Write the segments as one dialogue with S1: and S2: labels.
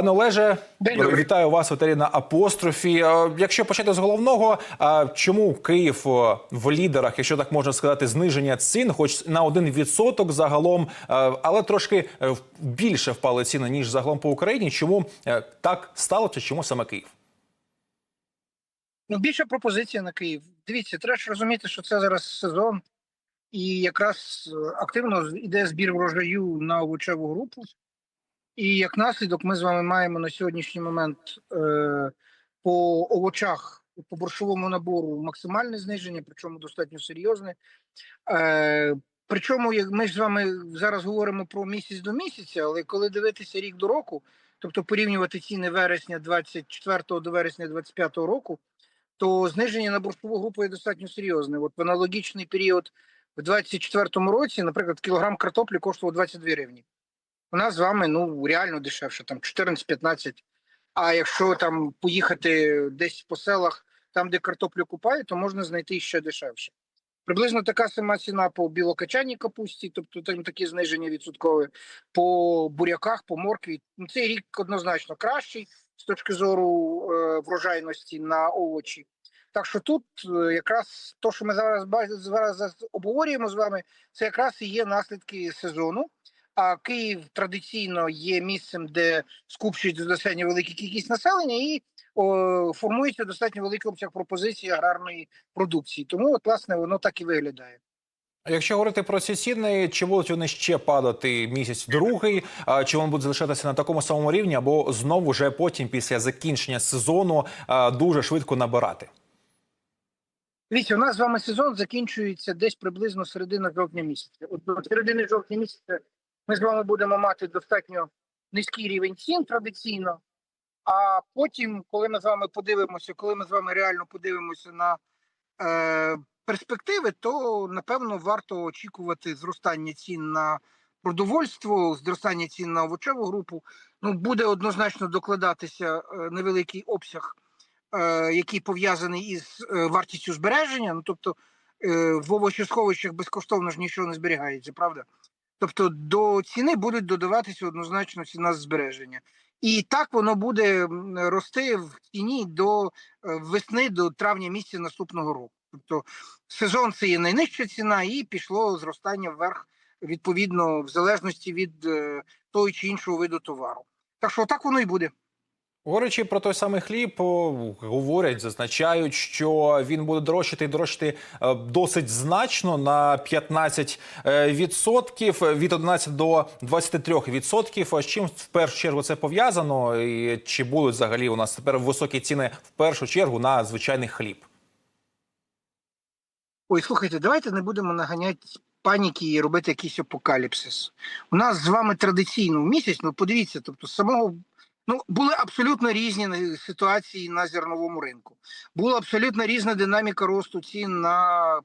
S1: Пане Олеже, вітаю вас етері на апострофі. Е, Якщо почати з головного, е, чому Київ е, в лідерах, якщо так можна сказати, зниження цін, хоч на один відсоток загалом, але трошки більше впали ціни ніж загалом по Україні. Чому так сталося? Чому саме Київ?
S2: Ну, більша пропозиція на Київ. Дивіться, треба ж розуміти, що це зараз сезон, і якраз активно йде збір врожаю на овочеву групу. І як наслідок, ми з вами маємо на сьогоднішній момент е, по овочах, по борщовому набору максимальне зниження, причому достатньо серйозне. Е, причому, як ми ж з вами зараз говоримо про місяць до місяця, але коли дивитися рік до року, тобто порівнювати ціни вересня 24 до вересня 25 року, то зниження на борщову групу є достатньо серйозне. От в аналогічний період в 24-му році, наприклад, кілограм картоплі коштував 22 гривні. У нас з вами ну реально дешевше, там 14-15. А якщо там поїхати десь по селах, там де картоплю купають, то можна знайти ще дешевше. Приблизно така сама ціна по білокачаній капусті, тобто там такі зниження відсоткові, по буряках, по моркві. Ну, Цей рік однозначно кращий з точки зору е, врожайності на овочі. Так що тут е, якраз то, що ми зараз, зараз обговорюємо з вами, це якраз і є наслідки сезону. А Київ традиційно є місцем, де скупчується достатньо велика кількість населення і о, формується достатньо великий обсяг пропозиції аграрної продукції. Тому, от, власне, воно так і виглядає.
S1: Якщо говорити про ці ціни, чи будуть вони ще падати місяць другий, чи вони будуть залишатися на такому самому рівні, або знову вже потім, після закінчення сезону, дуже швидко набирати?
S2: Дивіться, у нас з вами сезон закінчується десь приблизно середина жовтня місяця. От середини жовтня місяця ми з вами будемо мати достатньо низький рівень цін традиційно. А потім, коли ми з вами подивимося, коли ми з вами реально подивимося на е, перспективи, то напевно варто очікувати зростання цін на продовольство, зростання цін на овочеву групу. Ну буде однозначно докладатися е, невеликий обсяг е, який пов'язаний із е, вартістю збереження. Ну тобто е, в овочесховищах безкоштовно ж нічого не зберігається, правда? Тобто до ціни будуть додаватися однозначно ціна збереження. І так воно буде рости в ціні до е, весни, до травня місяця наступного року. Тобто сезон це є найнижча ціна, і пішло зростання вверх відповідно в залежності від е, того чи іншого виду товару. Так що так воно і буде.
S1: Говорячи про той самий хліб, говорять, зазначають, що він буде дорожчати і дорожчати е, досить значно на 15 е, відсотків від 11 до 23 відсотків. З чим в першу чергу це пов'язано? І чи будуть взагалі у нас тепер високі ціни в першу чергу на звичайний хліб?
S2: Ой, слухайте, давайте не будемо наганяти паніки і робити якийсь апокаліпсис. У нас з вами традиційно в місяць, ну подивіться, тобто з самого. Ну, були абсолютно різні ситуації на зерновому ринку. Була абсолютно різна динаміка росту цін на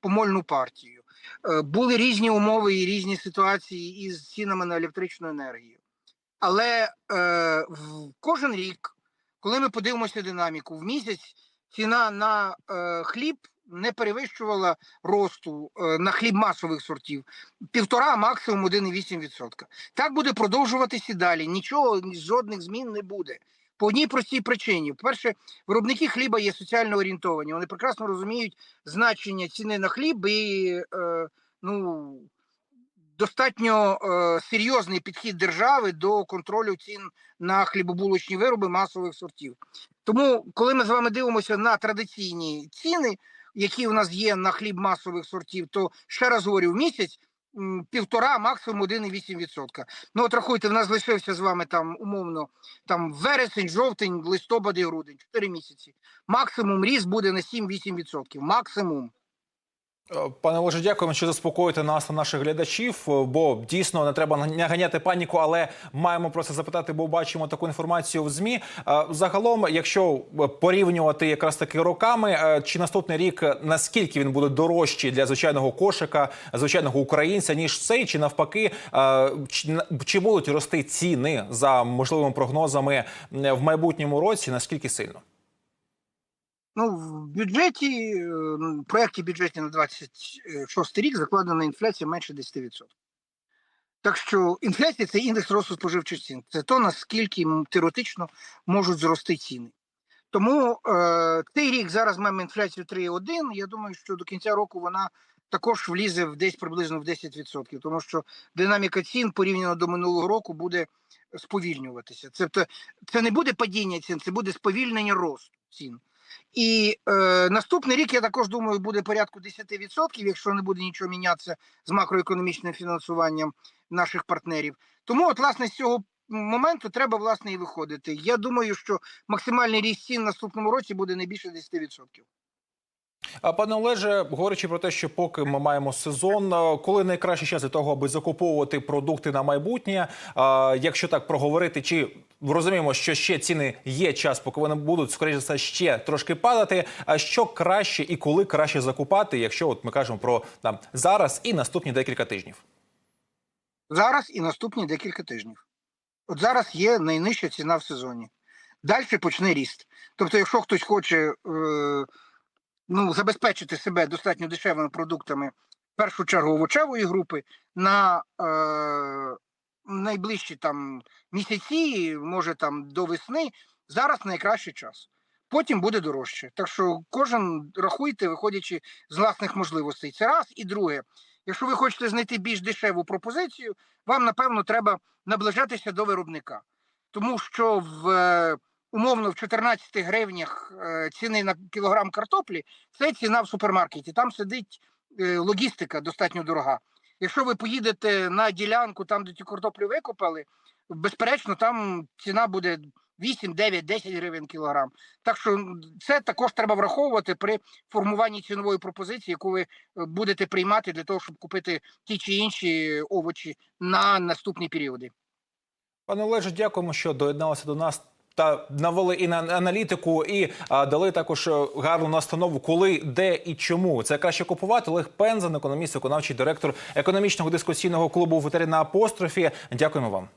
S2: помольну партію. Е, Були різні умови і різні ситуації із цінами на електричну енергію. Але е, кожен рік, коли ми подивимося динаміку, в місяць ціна на е, хліб не перевищувала росту е, на хліб масових сортів півтора, максимум 1,8%. Так буде продовжуватися далі. Нічого, жодних змін не буде. По одній простій причині: перше, виробники хліба є соціально орієнтовані. Вони прекрасно розуміють значення ціни на хліб і е, ну, достатньо е, серйозний підхід держави до контролю цін на хлібобулочні вироби масових сортів. Тому, коли ми з вами дивимося на традиційні ціни, які у нас є на хліб масових сортів, то ще раз говорю, в місяць півтора, максимум 1,8%. Ну от рахуйте, в нас лишився з вами там умовно там вересень, жовтень, листопад і грудень, 4 місяці. Максимум ріст буде на 7-8%. Максимум.
S1: Пане Олеже, дякуємо, що заспокоїте нас наших глядачів. е, Бо дійсно не треба наганяти паніку, але маємо про це запитати, бо бачимо таку інформацію в змі. Е, Загалом, якщо е, порівнювати якраз таки роками, чи наступний рік наскільки він буде дорожчий для звичайного кошика, звичайного українця, ніж цей, чи навпаки, чи будуть рости ціни за можливими прогнозами в майбутньому році? Наскільки сильно?
S2: Ну, в бюджеті, в проєкті бюджеті на 26 рік закладена інфляція менше 10%. Так що інфляція це індекс росту споживчих цін. Це то, наскільки теоретично можуть зрости ціни. Тому е, цей рік зараз маємо інфляцію 3,1. Я думаю, що до кінця року вона також влізе в десь приблизно в 10%, тому що динаміка цін порівняно до минулого року буде сповільнюватися. Це, це не буде падіння цін, це буде сповільнення росту цін. І е, наступний рік, я також думаю, буде порядку 10%, якщо не буде нічого мінятися з макроекономічним фінансуванням наших партнерів. Тому, от, власне, з цього моменту треба власне і виходити. Я думаю, що максимальний ріст цін наступному році буде не більше 10%.
S1: Пане Олеже, говорячи про те, що поки ми маємо сезон, коли найкращий час для того, аби закуповувати продукти на майбутнє, якщо так проговорити, чи розуміємо, що ще ціни є час, поки вони будуть скоріше все ще трошки падати. А що краще і коли краще закупати, якщо от ми кажемо про там зараз і наступні декілька тижнів?
S2: Зараз і наступні декілька тижнів. От зараз є найнижча ціна в сезоні. Далі почне ріст. Тобто, якщо хтось хоче е, ну, забезпечити себе достатньо дешевими продуктами, в першу чергу овочевої групи, на е, найближчі там місяці, може там до весни, зараз найкращий час. Потім буде дорожче. Так що кожен рахуйте, виходячи з власних можливостей. Це раз. І друге, якщо ви хочете знайти більш дешеву пропозицію, вам напевно треба наближатися до виробника, тому що в умовно в 14 гривнях е, ціни на кілограм картоплі це ціна в супермаркеті. Там сидить е, логістика достатньо дорога. Якщо ви поїдете на ділянку, там де цю картоплю викопали, безперечно, там ціна буде 8, 9, 10 гривень кілограм. Так що це також треба враховувати при формуванні цінової пропозиції, яку ви е, будете приймати для того, щоб купити ті чи інші овочі на наступні періоди.
S1: Пане Олеже, дякуємо, що доєдналися до нас. Та навели і на аналітику, і а, дали також е, гарну настанову, коли, де і чому це краще купувати. Олег Пензен, економіст, виконавчий директор економічного дискусійного клубу «Ветерина апострофі. Дякуємо вам.